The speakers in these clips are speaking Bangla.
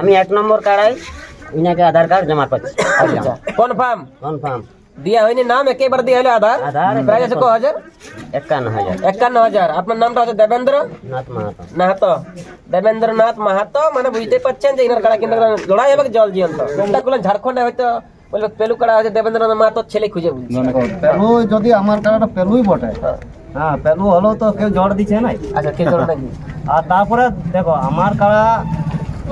আমি এক নম্বর কাড়াই ইনাকে আধার কার্ড জমা করছি। আচ্ছা। কনফার্ম কনফার্ম দিয়া হয়নি নাম একেবারে দিয়া হলো আধার? আধার প্রাইস আছে ক হাজার? একান্ন হাজার। একান্ন হাজার। আপনার নামটা হচ্ছে দেবেন্দ্র? নাথ মাহাতো। মাহাতো। দেবেন্দ্রনাথ মাহাতো মানে বুঝতে পারছেন যে ইনার কাড়া কিন্তু লড়াই হবে জল জিয়ন্ত এটা করলেন ঝাড়খণ্ডে হয়তো বলবে পেলু কাড়া হচ্ছে দেবেন্দ্রনাথ মাহাতো ছেলে খুঁজে বুঝছে পেলু যদি আমার কাড়াটা পেলুই বটে হ্যাঁ পেলু হলেও তো কেউ জড় দিচ্ছে নাই। আচ্ছা কে ধরে নাকি আর তারপরে দেখো আমার কাড়া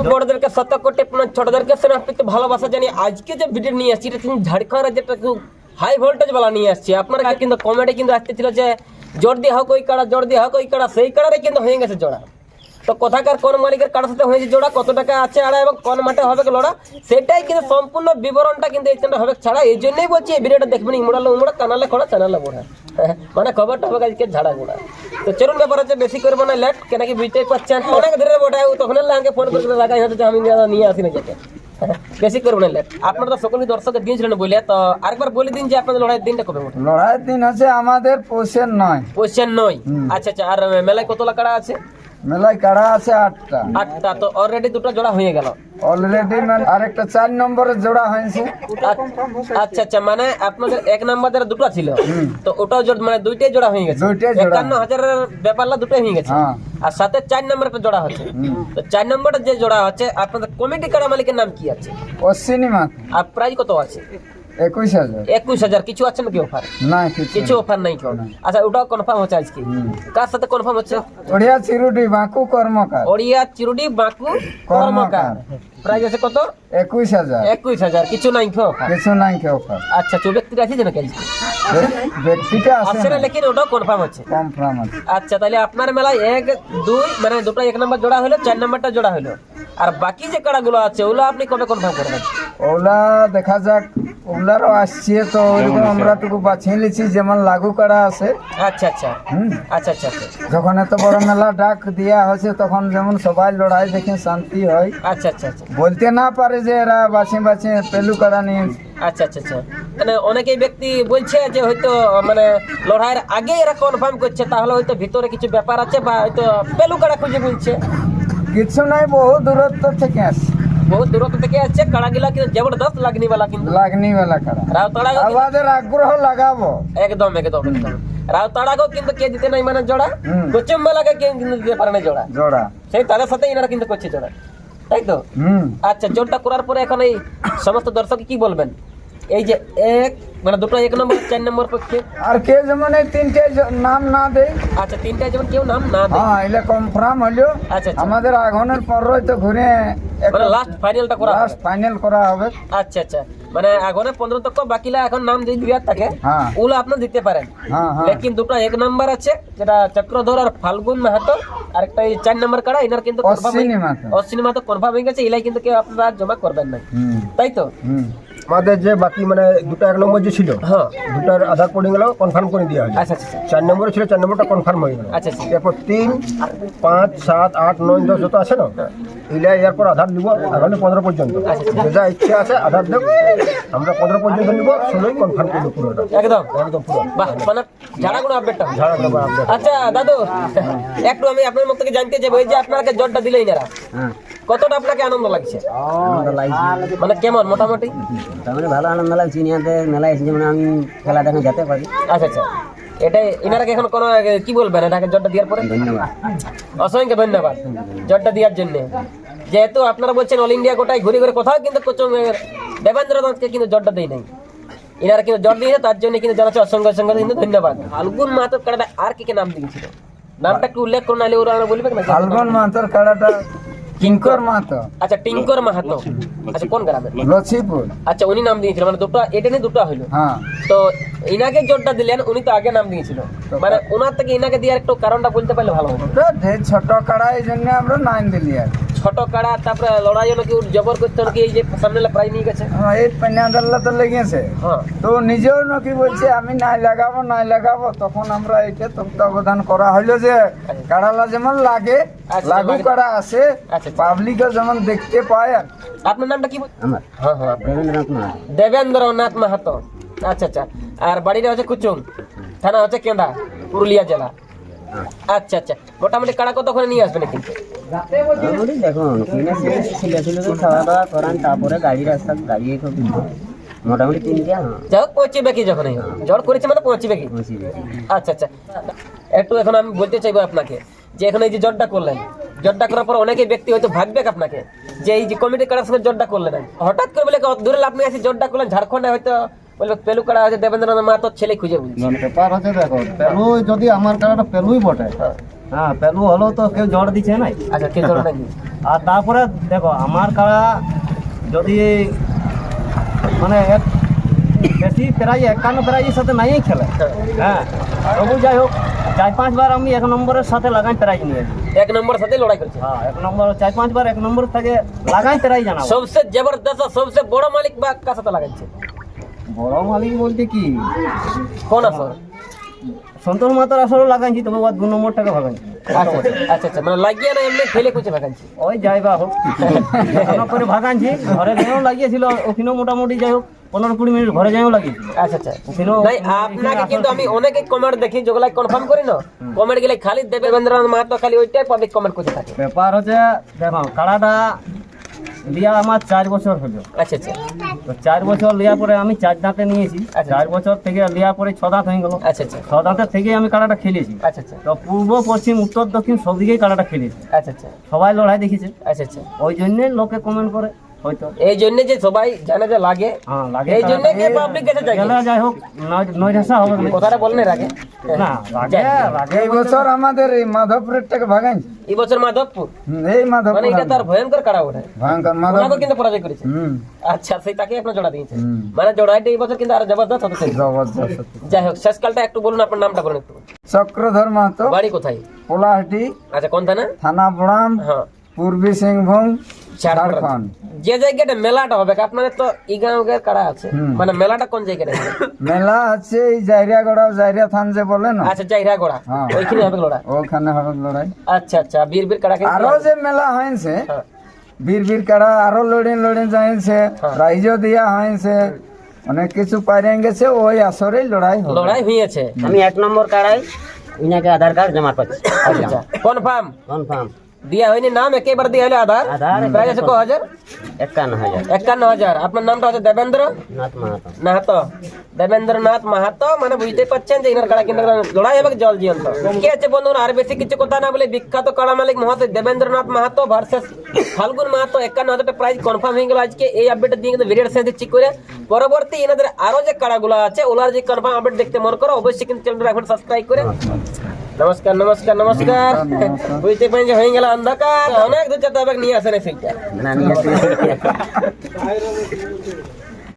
বড়দেরকে সত্য কোটি আপনার ছোটদেরকে সেনাপতি ভালোবাসা জানি আজকে যে ভিডিও নিয়ে আসছি, এটা ঝাড়খণ্ড খুব হাই ভোল্টেজ বলা নিয়ে আসছি। আপনারা কিন্তু কমেডি কিন্তু আসতেছিল যে, জোর দিয়ে হোক ওই কাড়া, জোর দিয়ে হোক ওই কাড়া, সেই কাড়ারে কিন্তু হয়ে গেছে জোড়া। তো কোথাকার কোন মালিকের কাড়ার সাথে হয়েছে জোড়া, কত টাকা আছে আড়া এবং কোন মাঠে হবে লড়া, সেটাই কিন্তু সম্পূর্ণ বিবরণটা কিন্তু এই হবে। ছাড়া এই জন্যই বলছি, এই ভিডিওটা দেখবেন, ইমুড়ালে, উমুড়া কানালে খোড়া চ্যানেলে মোড়া মানে খবরটা টবর আজকে ঝাড়া গোড়া তো চলুন ব্যাপার হচ্ছে বেশি করব না লেট কেন কি বুঝতেই পারছেন? অনেক ধরে বটে তখন আমাকে ফোন করে লাগাই হচ্ছে আমি নিয়ে আসি না যেতে। বেশি করব না লেট। আপনারা তো সকলেই দর্শক দিয়েছিলেন বলে তো আরেকবার বলে দিন যে আপনাদের লড়াইয়ের দিনটা কবে লড়াইয়ের দিন আছে আমাদের পৌষের নয়। কোয়েশ্চেন নয়। আচ্ছা আচ্ছা আর মেলায় কত লাকাড়া আছে? মেলায় কাড়া আছে? আটটা। আটটা তো অলরেডি দুটো জোড়া হয়ে গেল। অলরেডি মানে আরেকটা চার নম্বরের জোড়া হয়েছে। আচ্ছা আচ্ছা মানে আপনাদের এক নাম্বারের দুটো ছিল। তো ওটাও জোড়া মানে দুইটাই জোড়া হয়ে গেছে। একান্ন হাজারের ব্যাপারলা দুটোই হয়ে গেছে। হ্যাঁ। আর সাথে চার নম্বর একটা জোড়া হচ্ছে। তো চার নম্বরের যে জোড়া হচ্ছে আপনাদের কমিটি কাড়া মালিকের নাম কি আছে? অশ্বিনী মাছ আর প্রাইস কত আছে? একুশ হাজার। একুশ হাজার। কিছু আছে নাকি অফার না কিছু অফার নাই। আচ্ছা ওটাও কনফার্ম হচ্ছে আজকে। কার সাথে কনফার্ম হচ্ছে? ওড়িয়া চিরুটি বাঁকু কর্মকার। ওড়িয়া চিরুডি বাঁকু কর্মকার। প্রাইস আছে কত? একুশ হাজার। একুশ হাজার। কিছু নাই কিছু নাই কার আচ্ছা চৌব্যক্তির আছে নাকি আজকে? ব্যক্তিটা আছে না লেকিন ওটাও কনফার্ম হচ্ছে। কনফার্ম আছে। আচ্ছা তাহলে আপনার মেলায় এক দুই মানে দুটো এক নম্বর জোড়া হলো চার নম্বরটা জোড়া হলো। আর বাকি যে কাড়াগুলো আছে ওগুলো আপনি কবে কনফার্ম করবেন? ওগুলা দেখা যাক। ওগুলারও আসছে তো ওইরকম আমরা টুকু বাছিয়ে নিয়েছি যেমন লাগু করা আছে। আচ্ছা আচ্ছা। হুম। আচ্ছা আচ্ছা আচ্ছা। যখন এত বড় মেলা ডাক দেওয়া হয়েছে তখন যেমন সবাই লড়াই দেখে শান্তি হয়। আচ্ছা আচ্ছা আচ্ছা। বলতে না পারে যে এরা বাছি বাছি পেলু করা নিয়ে। আচ্ছা আচ্ছা আচ্ছা। মানে অনেকেই ব্যক্তি বলছে যে হয়তো মানে লড়াইয়ের আগে এরা কনফার্ম করছে তাহলে হয়তো ভিতরে কিছু ব্যাপার আছে বা হয়তো পেলু কাড়া খুঁজে বলছে। কিছু নাই বহু দূরত্ব থেকে আসছে। বহুত দূরত্ব থেকে আসছে কাড়াগুলা কিন্তু জবরদস্ত লাগনি বালা কিন্তু লাগনি বেলা করা রাউতাড়া আমাদের আগ্রহ লাগাবো একদম একদম একদম রাউতাড়াকেও কিন্তু কে দিতে নাই মানে জোড়া হুম। কোচম মেলাকে কেউ কিন্তু দিতে পারে না জোড়া জোড়া সেই তাদের সাথে এনারা কিন্তু করছে জোড়া তাই তো আচ্ছা জোড়টা করার পরে এখন এই সমস্ত দর্শক কি বলবেন এই যে এক মানে দুটো এক নম্বর চার নম্বর পক্ষে? আর কে যেমন এই তিনটে নাম না দেয় আচ্ছা তিনটা যেমন কেউ নাম না দেয়। হ্যাঁ এলে কনফার্ম হলো আচ্ছা আমাদের আগুনের পরই তো ঘুরে মানে লাস্ট ফাইনালটা করা লাস্ট ফাইনাল করা হবে। আচ্ছা আচ্ছা। মানে আগুনে পনেরো তক বাকিলা এখন নাম যদি দেওয়ার থাকে হ্যাঁ। ওগুলো আপনার দিতে পারেন। হ্যাঁ হ্যাঁ। লেকিন দুটো এক নাম্বার আছে যেটা চক্রধর আর ফাল্গুন মাহাতো। আর একটা চার নাম্বার কাড়া এনার কিন্তু অশ্বিনী মাহাতো। কনফার্ম হয়ে গেছে এলাই কিন্তু কেউ আপনারা জমা করবেন না। তাই তো? আমাদের যে বাকি মানে দুটো এক নম্বর যে ছিল হ্যাঁ। দুটার আধার পড়ে গেল কনফার্ম করে দেওয়া হলো আচ্ছা আচ্ছা আচ্ছা। চার নম্বরে ছিল চার নম্বরটা কনফার্ম হয়ে গেল। আচ্ছা আচ্ছা। এরপর তিন পাঁচ সাত আট নয় দশ যত আছে না এগুলা এরপর আধার নিব আগামী পনেরো পর্যন্ত। যে যা ইচ্ছে আছে আধার দেব আমরা পনেরো পর্যন্ত নিব ষোলোই কনফার্ম করব পুরোটা। একদম। একদম পুরো। বাহ মানে ঝাড়াগুলো আপডেটটা ঝাড়া দেবো আপনার আচ্ছা দাদু একটু আমি আপনার মুখ থেকে জানতে চাইব এই যে আপনাকে জটটা দিলেই এরা হ্যাঁ। কতটা আপনাকে আনন্দ লাগছে? আনন্দ লাগছে। মানে কেমন মোটামুটি? তার মানে ভালো আনন্দ লাগছে ইনিয়াতে মেলায় এসে যেমন আমি খেলা দেখে যেতে পারি। আচ্ছা আচ্ছা। এটাই এনারাকে এখন কোনো কি বলবেন? এটাকে জটটা দেওয়ার পরে? ধন্যবাদ। অসংখ্য ধন্যবাদ। জটটা দেওয়ার জন্য। যেহেতু আপনারা বলছেন অল ইন্ডিয়া গোটায় ঘুরে ঘুরে কোথাও কিন্তু কোচং দেবেন্দ্র দাসকে কিন্তু জটটা দেয় নাই। এনারা কিন্তু জট দিয়েছে তার জন্য কিন্তু জানাচ্ছে অসংখ্য অসংখ্য কিন্তু ধন্যবাদ। ফাল্গুন মাহাতো কাটাটা আর কি কি নাম দিয়েছিল? নামটা একটু উল্লেখ করুন নাহলে ওরা বলবে না ফাল্গুন মাহাতোর কাড়াটা কিঙ্কর মাহাতো। আচ্ছা টিঙ্কর মাহাতো। আচ্ছা কোন গ্রামের? লছিপুর আচ্ছা উনি নাম দিয়েছিল মানে দুটো এটা নিয়ে দুটো হলো হ্যাঁ। তো ইনাকে জোরটা দিলেন উনি তো আগে নাম দিয়েছিল। মানে ওনার থেকে ইনাকে দেওয়ার একটু কারণটা বলতে পারলে ভালো হতো। ছোট কাড়া এই জন্য আমরা নাইন দিলি আর ছোট কাড়া তারপরে লড়াই হলো কি জবর করতে হলো কি এই যে সামনে প্রায় নিয়ে গেছে? হ্যাঁ, এই পান্নাদাল্লা তো লেগেছে। হ্যাঁ। তো নিজেও নাকি বলছে আমি নাই লাগাবো নাই লাগাবো তখন আমরা এটা তত্ত্বাবধান করা হলো যে কাড়ালা যেমন লাগে আচ্ছা, লাগু। করা আছে আচ্ছা, আচ্ছা। পাবলিকও যেমন দেখতে পায়। আর আপনার নামটা কি আমার? হ্যাঁ হ্যাঁ। দেবেন্দ্রনাথ মাহাতো। আচ্ছা আচ্ছা। আর বাড়িটা হচ্ছে কুচুং থানা হচ্ছে কেন্দা পুরুলিয়া জেলা। আচ্ছা আচ্ছা। মোটামুটি কাড়া কতক্ষণে নিয়ে আসবেন কিন্তু দেখুন কিনে ছেলে ছেলে খাওয়া দাওয়া করান তারপরে গাড়ি রাস্তা গাড়ি মোটামুটি তিনটে হ্যাঁ যাই হোক পৌঁছিবে কি যখন জ্বর করেছে মানে পৌঁছিবে কি? আচ্ছা আচ্ছা। একটু এখন আমি বলতে চাইব আপনাকে যে এখন এই যে জটটা করলেন জটটা করার পর অনেকে ব্যক্তি হয়তো ভাববে আপনাকে যে এই যে কমিটি সঙ্গে জটটা করলেন। হঠাৎ করে বলে ধরে আপনি এসে জটটা করলেন ঝাড়খণ্ডে হয়তো বলবে পেলু কাড়া আছে? দেবেন্দ্রনাথ মাহাতো ছেলে খুঁজে বুঝছি দেখো পেলু যদি আমার কাড়াটা পেলুই বটে হ্যাঁ পেলু হলেও তো কেউ জড় দিচ্ছে নাই? আচ্ছা কে ধরে নাকি আর তারপরে দেখো আমার কাড়া যদি মানে এক বেশি প্রাইজ একান্ন প্রাইজের সাথে নাই খেলে। হ্যাঁ তবু যাই হোক চার পাঁচবার আমি এক নম্বরের সাথে লাগাই প্রাইজ নিয়েছি এক নম্বর সাথে লড়াই করছে। হ্যাঁ এক নম্বর চার পাঁচবার এক নম্বর থেকে লাগাই প্রাইজ জানাব সবসে জবরদস্ত সবসে বড় মালিক বা কার সাথে লাগাচ্ছে বড় মালিক বলতে কি? কোন আসর সন্তোষ মাতার আসলে লাগাইছি তবে ওর দু নম্বর টাকা ভাগাইছি। আচ্ছা আচ্ছা আচ্ছা মানে লাগিয়ে না এমনি ফেলে কুচে ভাগাচ্ছি ওই যাই বা হোক। করে ঘরে যাইও লাগিয়েছিল ওখানেও মোটামুটি যাই হোক পনেরো কুড়ি মিনিট ঘরে যাইও লাগিয়েছিল আচ্ছা আচ্ছা। নাই আপনাকে কিন্তু আমি অনেকে কমেন্ট দেখি যেগুলো কনফার্ম করি না। কমেন্ট গেলে খালি দেবেন্দ্রনাথ মাহাতো খালি ওইটাই পাবলিক কমেন্ট করতে থাকে। ব্যাপার হচ্ছে দেখো কাড়াটা লিয়া আমার চার বছর হলো। আচ্ছা আচ্ছা। তো চার বছর লিয়া পরে আমি চার দাঁতে নিয়েছি। আচ্ছা। চার বছর থেকে লিয়া পরে ছ দাঁত হয়ে গেল। আচ্ছা আচ্ছা। ছ দাঁতের থেকে আমি কাড়াটা খেলেছি। আচ্ছা আচ্ছা। তো পূর্ব পশ্চিম উত্তর দক্ষিণ সব দিকেই কাড়াটা খেলেছি। আচ্ছা আচ্ছা। সবাই লড়াই দেখেছে আচ্ছা আচ্ছা। ওই জন্যে লোকে কমেন্ট করে। হয়তো। এই জন্য যে সবাই জানে যে লাগে। হ্যাঁ এই জন্য কি পাবলিক কাছে যায়। যাই হোক হবে। কথাটা বলেন আগে। না লাগে লাগে। এই বছর আমাদের এই থেকে ভাগাইছে এই বছর মাধবপুর? এই মাধবপুর মানে এটা তার ভয়ঙ্কর কাড়া ওঠে ভয়ঙ্কর মাধব ওনাকেও কিন্তু পরাজয় করেছে। আচ্ছা সেই তাকে আপনার জোড়া দিয়েছে। মানে জোড়াইটা এই বছর কিন্তু আরও জবরদস্ত হতে। জবরদস্ত। যাই হোক শেষকালটা একটু বলুন আপনার নামটা বলুন একটু। চক্রধর মাহাতো। বাড়ি কোথায়? পোলাহাটি। আচ্ছা কোন থানা? থানা বড়াম হ্যাঁ। পূর্বী সিংভূম ঝাড়খণ্ড যে জায়গাটা মেলাটা হবে আপনাদের তো ইগাঁওয়ের কাড়া আছে। মানে মেলাটা কোন জায়গাটা মেলা আছে এই জাইরিয়াগড়া জাইরিয়া থান যে বলে না? আচ্ছা জাইরা গোড়া হ্যাঁ। ওইখানে হবে লড়া ওখানে হবে লড়াই। আচ্ছা আচ্ছা বীর বীর কাড়া আরও যে মেলা হয়েছে হ্যাঁ। বীর বীর কাড়া আরও লড়িন লড়িন যাইছে প্রাইজও দিয়া হয়েছে অনেক কিছু পাইরে গেছে ওই আসরেই লড়াই লড়াই হয়েছে আমি এক নম্বর কাড়াই ইনাকে আধার কার্ড জমা পাচ্ছি আচ্ছা। কনফার্ম কনফার্ম দিয়া হয়নি নাম একেবারে দিয়া হলে আধার। প্রাইস আছে ক হাজার? একান্ন হাজার। একান্ন হাজার। আপনার নামটা হচ্ছে দেবেন্দ্র নাথ মাহাতো। মাহাতো দেবেন্দ্রনাথ মাহাতো মানে বুঝতে পারছেন যে ইনার কাড়া কিন্তু লড়াই হবে জল জিয়ন্ত কি আছে বন্ধুরা? আর বেশি কিছু কথা না বলে বিখ্যাত কাড়া মালিক মহাশয় দেবেন্দ্রনাথ মাহাতো ভার্সেস ফাল্গুন মাহাতো। একান্ন হাজার টাকা প্রাইস কনফার্ম হয়ে গেল আজকে। এই আপডেট দিয়ে কিন্তু ভিডিওর সাথে চেক করে পরবর্তী এনাদের আরও যে কাড়াগুলো আছে ওলার যে কনফার্ম আপডেট দেখতে মন করো অবশ্যই কিন্তু চ্যানেলটা এখন সাবস্ক্রাইব করে নমস্কার নমস্কার নমস্কার। বুঝতে পারেন যে হয়ে গেল অন্ধকার। অনেক দূর যেতে হবে নিয়ে আসেন সেইটা